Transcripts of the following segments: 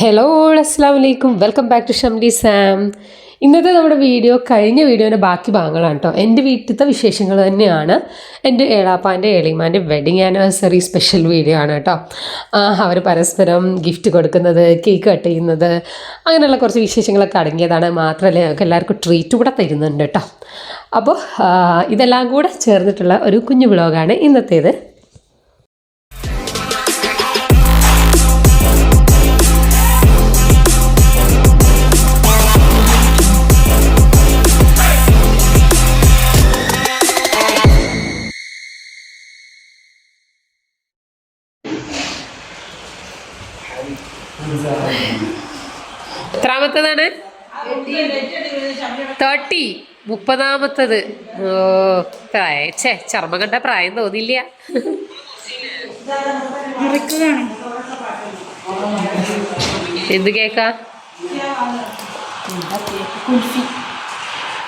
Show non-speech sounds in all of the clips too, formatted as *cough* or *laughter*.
Hello അസ്സാം വലൈക്കും welcome back to Shamli Sam ഇന്നത്തെ നമ്മുടെ വീഡിയോ കഴിഞ്ഞ വീഡിയോന്റെ ബാക്കി ഭാഗങ്ങളാണ് കേട്ടോ എന്റെ വീട്ടിലത്തെ വിശേഷങ്ങൾ തന്നെയാണ്. എന്റെ ഏളാപ്പാന്റെ ഏളിമാന്റെ വെഡിങ് ആനിവേഴ്സറി സ്പെഷ്യൽ വീഡിയോ ആണ് കേട്ടോ അവർ പരസ്പരം ഗിഫ്റ്റ് കൊടുക്കുന്നത് കേക്ക് കട്ട് ചെയ്യുന്നത് അങ്ങനെയുള്ള കുറച്ച് വിശേഷങ്ങളൊക്കെ അടങ്ങിയതാണ്. മാത്രമല്ല ഞങ്ങൾക്ക് എല്ലാവർക്കും ട്രീറ്റ് കൂടെ തരുന്നുണ്ട് കേട്ടോ അപ്പോൾ ഇതെല്ലാം കൂടെ ചേർന്നിട്ടുള്ള ഒരു കുഞ്ഞു വ്ളോഗാണ് ഇന്നത്തേത്. എത്രാമത്തതാണ് തേർട്ടി. മുപ്പതാമത്തത്. ഓ പ്രായ. ചർമ്മം കണ്ട പ്രായം തോന്നില്ല എന്ത് കേക്കാ?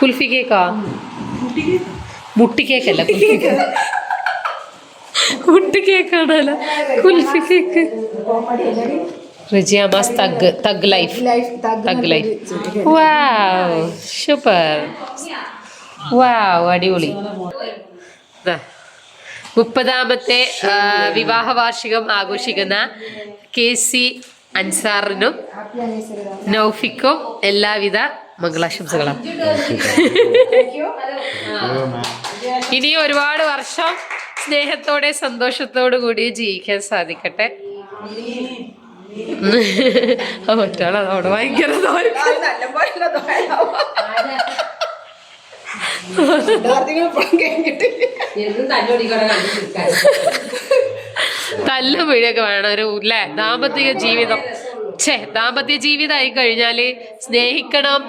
കുൽഫി കേക്കാ? മുട്ടി കേക്കല്ല മുട്ടി കേക്കാണല്ലോ. Kulfi cake. റിജിയാമാസ് thug thug life thug life wow super wow അടിപൊളി. മുപ്പതാമത്തെ വിവാഹ വാർഷികം ആഘോഷിക്കുന്ന കെ സി അൻസാറിനും നൗഫിക്കും എല്ലാവിധ മംഗളാശംസകളും. ഇനി ഒരുപാട് വർഷം സ്നേഹത്തോടെ സന്തോഷത്തോടു കൂടി ജീവിക്കാൻ സാധിക്കട്ടെ. ആ മറ്റാൾ അതവിടെ ഭയങ്കര. തല്ലും പിഴയൊക്കെ വേണം ഒരു അല്ലേ ദാമ്പത്തിക ജീവിതം. ഛേ ദാമ്പത്യ ആയി കഴിഞ്ഞാൽ സ്നേഹിക്കണം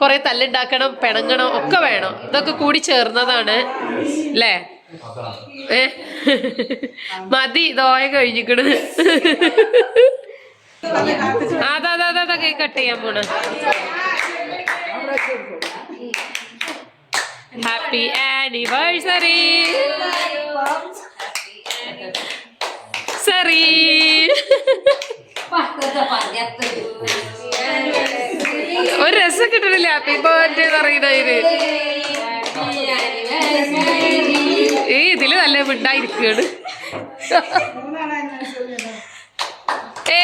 കുറെ തല്ലുണ്ടാക്കണം പിണങ്ങണം ഒക്കെ വേണം. ഇതൊക്കെ കൂടി ചേർന്നതാണ്. അല്ലേ ഏ? മതി ദോയ കഴിഞ്ഞിക്കണ്. അതാ അതാ അതാ കേക്ക് കട്ട് ചെയ്യാൻ പോണ്. ഹാപ്പി ആനിവേഴ്സറി സറി ഒരു രസം കിട്ടണില്ല. ഹാപ്പി ബർത്ത്ഡേ പറയുന്നതിന് ഏ ഇതിൽ നല്ല മിണ്ടായിരിക്കുകയാണ് ഏ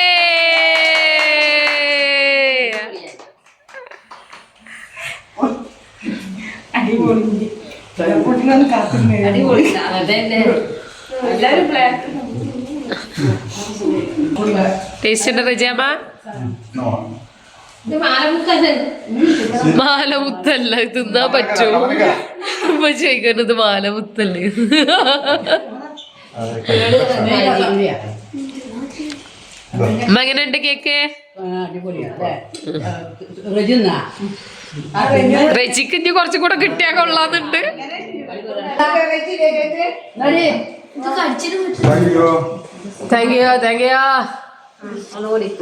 ടേസ്റ്റ് ഉണ്ട് മാലമുത്തല്ല? തിന്നാ തിന്നാൻ പറ്റുമോ ഇപ്പൊ ചോദിക്കുന്നത് മാലമുത്തല്ലേ? അമ്മ എങ്ങനെയുണ്ട് കേക്ക്? റജിക്ക് ഇനി കുറച്ചും കൂടെ കിട്ടിയാ കൊള്ളാന്നുണ്ട്. താങ്ക് യു താങ്ക് യു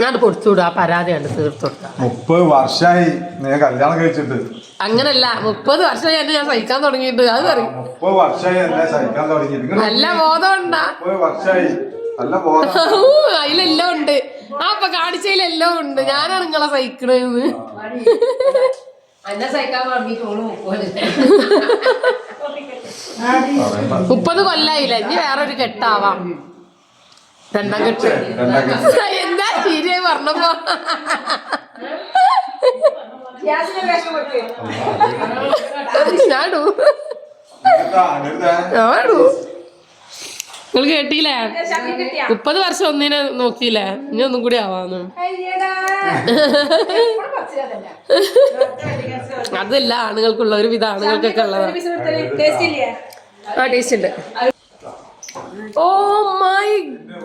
ഞാൻ കൊടുത്തുവിടും ആ പരാതിയാണ് തീർത്തു കൊടുക്കാം. മുപ്പത് വർഷമായി ഞാൻ കല്യാണം കഴിച്ചിട്ട്. അങ്ങനല്ല മുപ്പത് വർഷം ഞാൻ ഞാൻ സഹിക്കാൻ തുടങ്ങിയിട്ട് അത് പറയും. മുപ്പത് വർഷമായി എന്നെ സഹിക്കാൻ തുടങ്ങിയിട്ട്. നല്ല ബോധം ഉണ്ടാ. മുപ്പത് വർഷമായി നല്ല ബോധം. അതിലെല്ലാം ഉണ്ട്. ആ അപ്പൊ കാണിച്ചതിലെല്ലാം ഉണ്ട്. ഞാനാണ് നിങ്ങളെ സഹിക്കണെന്ന്. മുപ്പത്. കൊല്ലായില്ല. ഇനി വേറൊരു കെട്ടാവാം. രണ്ടാം കെട്ട്. എന്താ ശരിയായി പറഞ്ഞപ്പോ? ഞാടൂ? ഞാടൂ നിങ്ങൾ കേട്ടില്ലേ? മുപ്പത് വർഷം ഒന്നിനെ നോക്കിയില്ലേ? ഇനി ഒന്നും കൂടി ആവാന്ന്. അതല്ല ആണുങ്ങൾക്കുള്ള ഒരു വിധ ആണുങ്ങൾക്കൊക്കെ ഉള്ളതാണ്. ആ ടേസ്റ്റ് ഉണ്ട്. Oh my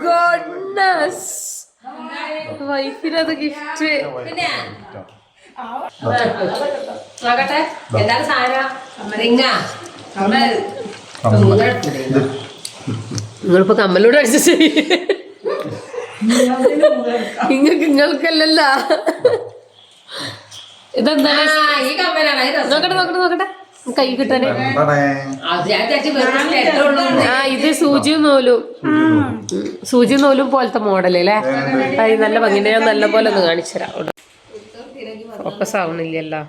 goodness. വൈഫിനത് ഗിഫ്റ്റ് ആകട്ടെ എന്താണ് സാധനം? റിങ്ങാ നിങ്ങളിപ്പോ കമ്മലോട് അഡ്ജസ്റ്റ് നിങ്ങൾക്ക് നിങ്ങൾക്കല്ലല്ല ഇതെന്താ നോക്കട്ടെ നോക്കട്ടെ നോക്കട്ടെ. കൈ കിട്ടാനേ. ആ ഇത് സൂചി നൂലും. സൂചി നൂലും പോലത്തെ മോഡൽ അല്ലേ? അത് നല്ല ഭംഗിന്റെ ഞാൻ നല്ല പോലെ ഒന്ന് കാണിച്ചുതരാം ഫോക്കസ് ആവണില്ലല്ലോ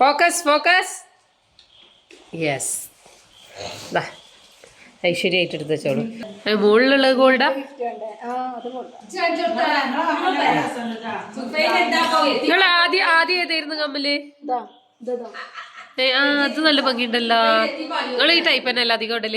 ഫോക്കസ് ഫോക്കസ് യെസ് ഐശ്വര്യമായിട്ട് എടുത്ത് വെച്ചോളൂ. മുകളിലുള്ളത് ഗോൾഡാ? നിങ്ങൾ ആദ്യം ആദ്യം ഏതായിരുന്നു കമ്മൽ? ആ അത് നല്ല ഭംഗിയുണ്ടല്ലോ. നിങ്ങൾ ഈ ടൈപ്പ് തന്നെ അല്ല അധികം ഇടൽ?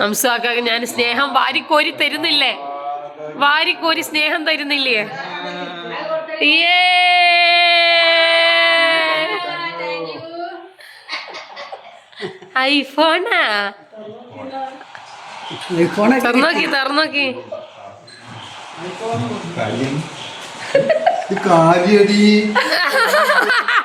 ഹംസാക്ക ഞാൻ സ്നേഹം വാരിക്കോരി തരുന്നില്ലേ? വാരിക്കോരി സ്നേഹം തരുന്നില്ലേ? ഏ ഐഫോണാ? തുറന്നോക്കി തുറന്നോക്കി. കാര്യടി. *laughs*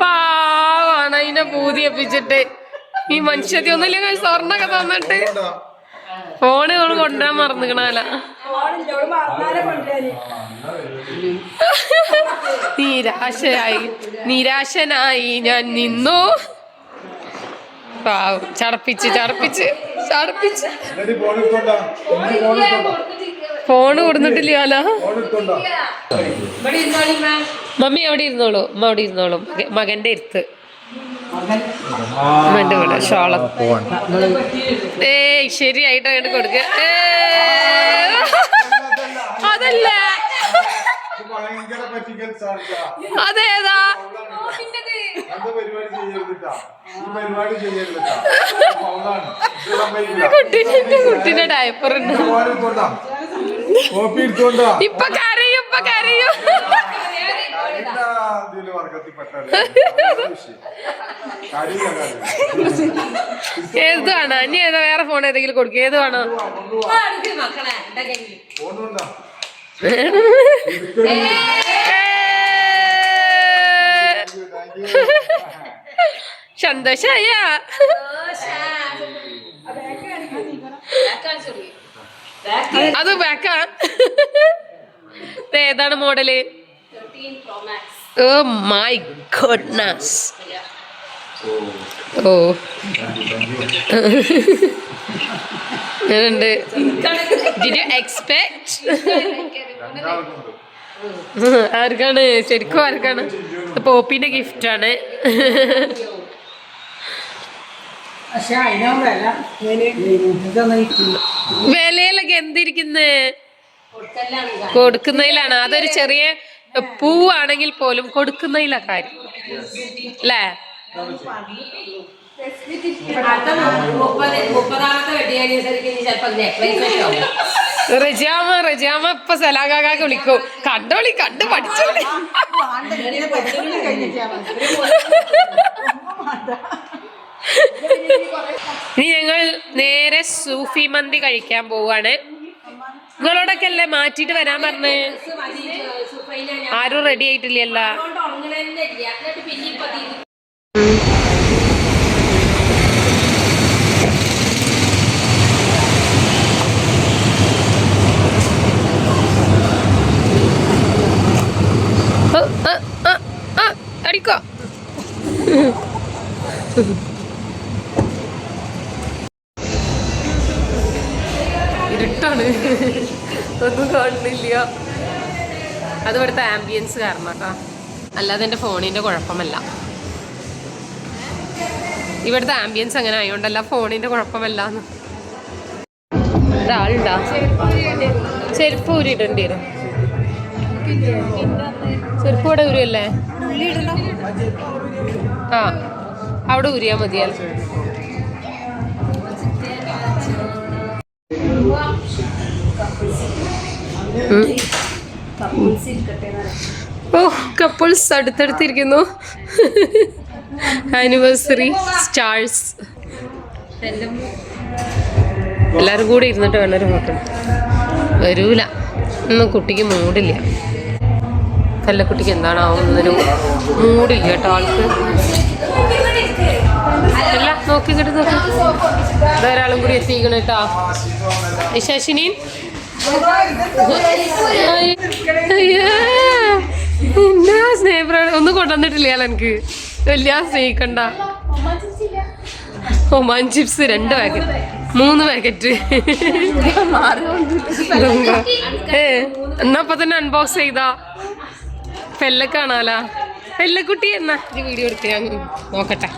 പാവാണ് അതിനെ പൂതിയപ്പിച്ചിട്ട്. ഈ മനുഷ്യത്തി ഒന്നുമില്ലെങ്കിൽ സ്വർണൊക്കെ തന്നിട്ട്. ഫോണ് ഇവൾ കൊണ്ടുവരാൻ മറന്നിക്കണല്ല നിരാശയായി. നിരാശനായി ഞാൻ നിന്നു. പാവം. ചടപ്പിച്ച് ചടപ്പിച്ച് ചടപ്പിച്ച്. ഫോണ് എടുത്തോണ്ടാ മമ്മി അവിടെ ഇരുന്നോളൂ അമ്മ അവിടെ ഇരുന്നോളൂ. മകന്റെ അടുത്ത്. കൂടെ ഷോളം. ഏയ് ശരിയായിട്ട് അങ്ങോട്ട് കൊടുക്ക. അതല്ല. അതേതാ. കുട്ടീനെ കുട്ടീന്റെ എടുത്തോണ്ടാ. ഇപ്പൊ കരയും ഇപ്പൊ കരയും. ഇതിൽ ഏത് വേണോ ഇനി ഏതാ വേറെ ഫോൺ ഏതെങ്കിലും കൊടുക്കും. ഏത് വേണോ സന്തോഷായ. അത് ബാക്കാ ഏതാണ് model oh my goodness. Oh ഉണ്ട് ഡിഡ് യു എക്സ്പെക്ട് ആർക്കാണ്? ശരിക്കും ആർക്കാണ്? പോപ്പിന്റെ ഗിഫ്റ്റ് ആണ്. *laughs* പക്ഷെ അതിനാ വില. ഇങ്ങനെ ഇതൊന്നും ഇട്ടില്ല. വിലയിലൊക്കെ എന്തിരിക്കുന്നേ? കൊടുക്കുന്നതിലാണ്. അതൊരു ചെറിയ പൂവാണെങ്കിൽ പോലും കൊടുക്കുന്നതിലാ കാര്യം. അല്ലേ? റജാമ റജാമ ഇപ്പൊ സലാകാക്ക് വിളിക്കും. കണ്ടോളി കണ്ട് പഠിച്ചോളി. ഇനി ഞങ്ങൾ നേരെ സൂഫി മന്തി കഴിക്കാൻ പോവാണ്. നിങ്ങളോടൊക്കെ അല്ലേ മാറ്റിട്ട് വരാൻ പറഞ്ഞേ? ആരും റെഡി ആയിട്ടില്ലല്ല. അടിക്കോ. ഇരുട്ടാണ്. ഒന്നും കാണുന്നില്ല. അത് ഇവിടുത്തെ ആംബിയൻസ് കാരണം കേട്ടോ. അല്ലാതെ എന്റെ ഫോണിന്റെ കുഴപ്പമല്ല. ഇവിടുത്തെ ആംബിയൻസ് അങ്ങനെ ആയതുകൊണ്ടല്ല ഫോണിന്റെ കുഴപ്പമല്ല എന്ന് ഒരാളുണ്ടാ ചെരുപ്പ് ഊരിയിട്ടുണ്ട് ചെരുപ്പ് ഇവിടെ ഊരിയല്ലേ? ആ അവിടെ ഊരിയാൽ മതിയല്ലോ ഓ കപ്പിൾസ് അടുത്തടുത്തിരിക്കുന്നു. ആനിവേഴ്സറി സ്റ്റാർസ് എല്ലാവരും കൂടി ഇരുന്നിട്ട് വേണം ഒരു ഫോട്ടോ. വരൂല. ഇന്ന് കുട്ടിക്ക് മൂടില്ല. കല്ലക്കുട്ടിക്ക് എന്താണ് ആവുന്നതിന് മൂടില്ല കേട്ടോ ആൾക്ക്. അല്ല നോക്കി ഇങ്ങോട്ട് നോക്കി. കൂടി എത്തിക്കണം കേട്ടോ. ശശിനി എന്നാ സ്നേഹപ്രാണ് ഒന്നും കൊണ്ടുവന്നിട്ടില്ല എനിക്ക്? വലിയ സ്നേഹിക്കണ്ട. ഒമാൻ ചിപ്സ് രണ്ട് പാക്കറ്റ്. മൂന്ന് പാക്കറ്റ്. ഏ എന്നാ അപ്പൊ തന്നെ അൺബോക്സ് ചെയ്താ. പെല്ല കാണാലാ. പെല്ലക്കുട്ടി എന്നാ? വീഡിയോ എടുത്ത് ഞാൻ നോക്കട്ടെ.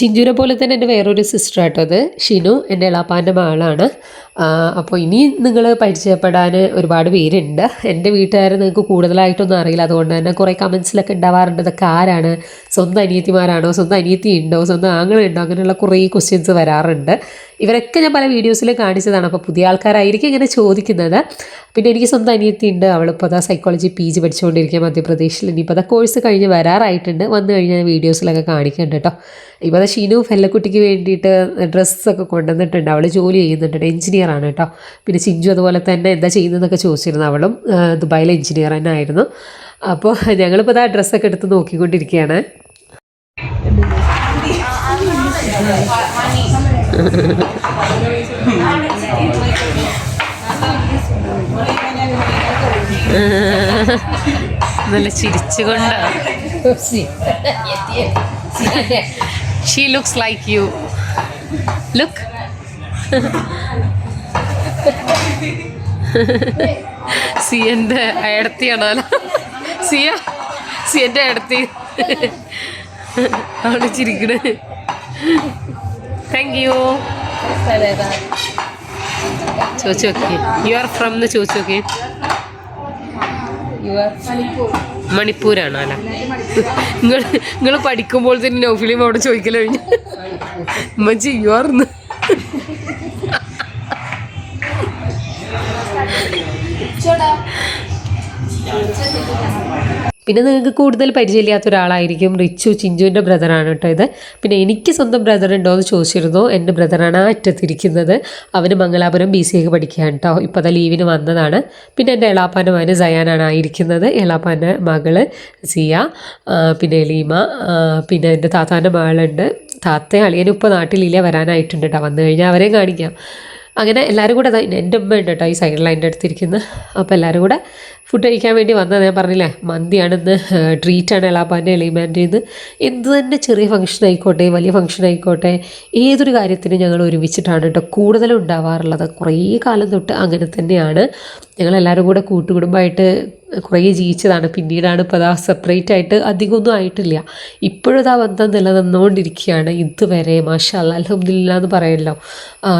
ചിഞ്ചുനെ പോലെ തന്നെ എന്റെ വേറൊരു സിസ്റ്റർ ആട്ടോ അത്. ഷിനു എന്റെ എളാപ്പാന്റെ മകളാണ്. അപ്പോൾ ഇനി നിങ്ങൾ പരിചയപ്പെടാൻ ഒരുപാട് പേരുണ്ട്. എന്റെ വീട്ടുകാരെ നിങ്ങൾക്ക് കൂടുതലായിട്ടൊന്നും അറിയില്ല. അതുകൊണ്ട് തന്നെ കുറേ കമൻസിലൊക്കെ ഉണ്ടാവാറുണ്ട്. ഇതൊക്കെ ആരാണ്? സ്വന്തം അനിയത്തിമാരാണോ? സ്വന്തം അനിയത്തി ഉണ്ടോ? സ്വന്തം ആങ്ങളുണ്ടോ അങ്ങനെയുള്ള കുറേ ക്വസ്റ്റ്യൻസ് വരാറുണ്ട്. ഇവരൊക്കെ ഞാൻ പല വീഡിയോസിൽ കാണിച്ചതാണ്. അപ്പോൾ പുതിയ ആൾക്കാരായിരിക്കും ഇങ്ങനെ ചോദിക്കുന്നത്. പിന്നെ എനിക്ക് സ്വന്തം അനിയത്തി ഉണ്ട്. അവളിപ്പോൾ അതാ സൈക്കോളജി പി ജി പഠിച്ചുകൊണ്ടിരിക്കുക മധ്യപ്രദേശിൽ. ഇനിയിപ്പോൾ അതാ കോഴ്സ് കഴിഞ്ഞ് വരാറായിട്ടുണ്ട്. വന്നു കഴിഞ്ഞാൽ വീഡിയോസിലൊക്കെ കാണിക്കുന്നുണ്ട് കേട്ടോ. ഇപ്പോൾ ഷീനു ഫെല്ലക്കുട്ടിക്ക് വേണ്ടിയിട്ട് ഡ്രസ്സൊക്കെ കൊണ്ടുവന്നിട്ടുണ്ട്. അവൾ ജോലി ചെയ്യുന്നുണ്ട്. എഞ്ചിനീയർ ആണ് കേട്ടോ. പിന്നെ ചിഞ്ചു അതുപോലെ തന്നെ എന്താ ചെയ്യുന്നതെന്നൊക്കെ ചോദിച്ചിരുന്നു. അവളും ദുബായിലെ എഞ്ചിനീയർ തന്നെ ആയിരുന്നു. അപ്പോൾ ഞങ്ങളിപ്പോൾ ആ ഡ്രസ്സൊക്കെ എടുത്ത് നോക്കിക്കൊണ്ടിരിക്കുകയാണ്. നല്ല ചിരിച്ചുകൊണ്ട്. *laughs* She looks like you look സിയന്റെ അയടത്തിയാണല്ലോ സിയ സിയന്റെ അയടത്തി. *laughs* അവിടെ ചിരിക്കണ താങ്ക് യു ചോദിച്ചു നോക്കി. യു ആർ ഫ്രം എന്ന് ചോദിച്ചു നോക്കി. യു ആർ മണിപ്പൂരാണോ അല്ല. നിങ്ങൾ നിങ്ങൾ പഠിക്കുമ്പോൾ തന്നെ നൗഫിലിയും അവിടെ ചോദിക്കൽ കഴിഞ്ഞു. ആർ പിന്നെ നിങ്ങൾക്ക് കൂടുതൽ പരിചയമില്ലാത്ത ഒരാളായിരിക്കും റിച്ചു ചിഞ്ചുവിന്റെ ബ്രദറാണ് കേട്ടോ ഇത്. പിന്നെ എനിക്ക് സ്വന്തം ബ്രദർ ഉണ്ടോ എന്ന് ചോദിച്ചിരുന്നു. എന്റെ ബ്രദറാണ് ആ അറ്റത്തിരിക്കുന്നത്. അവന് മംഗലാപുരം ബി സി എക്ക് പഠിക്കുകയാണ് കേട്ടോ. ഇപ്പോൾ അത് ലീവിന് വന്നതാണ്. പിന്നെ എന്റെ എളാപ്പാന്റെ മകന് സയാനാണ് ആയിരിക്കുന്നത്. എളാപ്പാന്റെ മകൾ സിയ പിന്നെ ലീമ പിന്നെ എന്റെ താത്താന്റെ മകളുണ്ട്. താത്ത അളിയനും ഇപ്പോൾ നാട്ടിലില്ല വരാനായിട്ടുണ്ട് കേട്ടോ. വന്നു കഴിഞ്ഞാൽ അവരെയും കാണിക്കാം. അങ്ങനെ എല്ലാവരും കൂടെ എന്റെ ഉമ്മ ഉണ്ട് കേട്ടോ ഈ സൈഡിൽ ലൈന്റെ അടുത്തിരിക്കുന്നത്. അപ്പോൾ എല്ലാവരും കൂടെ ഫുഡ് കഴിക്കാൻ വേണ്ടി വന്നത് ഞാൻ പറഞ്ഞില്ലേ? മന്തിയാണിന്ന് ട്രീറ്റാണ് എളാപ്പാന്റെ എളിമാന്റെ ഇത് എന്ത് തന്നെ ചെറിയ ഫംഗ്ഷൻ ആയിക്കോട്ടെ വലിയ ഫംഗ്ഷൻ ആയിക്കോട്ടെ ഏതൊരു കാര്യത്തിനും ഞങ്ങൾ ഒരുമിച്ചിട്ടാണ് കേട്ടോ കൂടുതലും ഉണ്ടാവാറുള്ളത്. കുറേ കാലം തൊട്ട് അങ്ങനെ തന്നെയാണ്. ഞങ്ങളെല്ലാവരും കൂടെ കൂട്ടുകുടുംബമായിട്ട് കുറേ ജീവിച്ചതാണ്. പിന്നീടാണ് ഇപ്പോൾ അതാ സെപ്പറേറ്റ് ആയിട്ട് അധികമൊന്നും ആയിട്ടില്ല. ഇപ്പോഴും ആ ബന്ധം നിലനിന്നുകൊണ്ടിരിക്കുകയാണ്. ഇതുവരെ മാഷാ അലഹമില്ല എന്ന് പറയല്ലോ.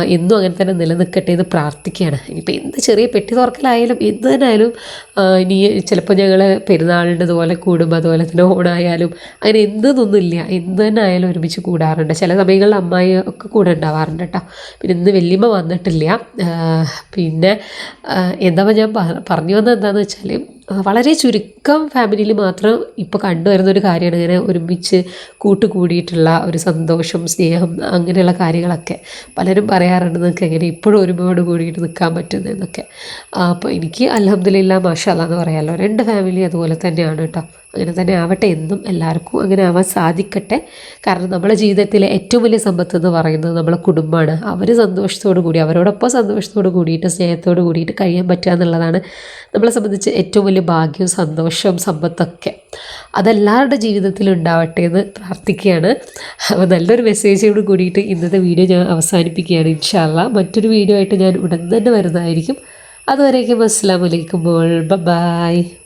എന്നും അങ്ങനെ തന്നെ നിലനിൽക്കട്ടെ എന്ന് പ്രാർത്ഥിക്കുകയാണ്. ഇനിയിപ്പോൾ എന്ത് ചെറിയ പെട്ടി തുറക്കലായാലും എന്ത് തന്നെയായാലും ആ, ഇനി ചിലപ്പോൾ ഞങ്ങൾ പെരുന്നാളിന്റെ അതുപോലെ കൂടുമ്പോൾ അതുപോലെ തന്നെ ഓണായാലും അങ്ങനെ എന്തെന്നൊന്നുമില്ല എന്ത് തന്നെ ആയാലും ഒരുമിച്ച് കൂടാറുണ്ട്. ചില സമയങ്ങളിൽ അമ്മായി ഒക്കെ കൂടെ ഉണ്ടാവാറുണ്ട് കേട്ടോ പിന്നെ ഇന്ന് വല്യമ്മ വന്നിട്ടില്ല. പിന്നെ എന്താ ഞാൻ പറഞ്ഞു വന്നത് എന്താണെന്ന് വെച്ചാൽ വളരെ ചുരുക്കം ഫാമിലിയിൽ മാത്രം ഇപ്പോൾ കണ്ടുവരുന്ന ഒരു കാര്യമാണ് ഇങ്ങനെ ഒരുമിച്ച് കൂട്ടുകൂടിയിട്ടുള്ള ഒരു സന്തോഷം സ്നേഹം അങ്ങനെയുള്ള കാര്യങ്ങളൊക്കെ പലരും പറയാറുണ്ട് നിങ്ങൾക്ക് എങ്ങനെ ഇപ്പോഴും ഒരുപാട് കൂടിയിട്ട് നിൽക്കാൻ പറ്റുന്നതെന്നൊക്കെ. അപ്പോൾ എനിക്ക് അലഹമ്മദില്ല മാഷാല്ല എന്ന് പറയാമല്ലോ രണ്ട് ഫാമിലി അതുപോലെ തന്നെയാണ് കേട്ടോ. അങ്ങനെ തന്നെ ആവട്ടെ എന്നും എല്ലാവർക്കും അങ്ങനെ ആവാൻ സാധിക്കട്ടെ. കാരണം നമ്മുടെ ജീവിതത്തിലെ ഏറ്റവും വലിയ സമ്പത്ത് എന്ന് പറയുന്നത് നമ്മളെ കുടുംബമാണ്. അവർ സന്തോഷത്തോടു കൂടി അവരോടൊപ്പം സന്തോഷത്തോടു കൂടിയിട്ട് സ്നേഹത്തോടു കൂടിയിട്ട് കഴിയാൻ പറ്റുക എന്നുള്ളതാണ് നമ്മളെ സംബന്ധിച്ച് ഏറ്റവും വലിയ ഭാഗ്യവും സന്തോഷവും സമ്പത്തൊക്കെ. അതെല്ലാവരുടെ ജീവിതത്തിലും ഉണ്ടാവട്ടെ എന്ന് പ്രാർത്ഥിക്കുകയാണ്. അപ്പോൾ നല്ലൊരു മെസ്സേജോട് കൂടിയിട്ട് ഇന്നത്തെ വീഡിയോ ഞാൻ അവസാനിപ്പിക്കുകയാണ്. ഇൻഷാല്ല മറ്റൊരു വീഡിയോ ആയിട്ട് ഞാൻ ഉടൻ തന്നെ വരുന്നതായിരിക്കും. അതുവരേക്കും അസ്സാം വലൈക്കും ബൈ.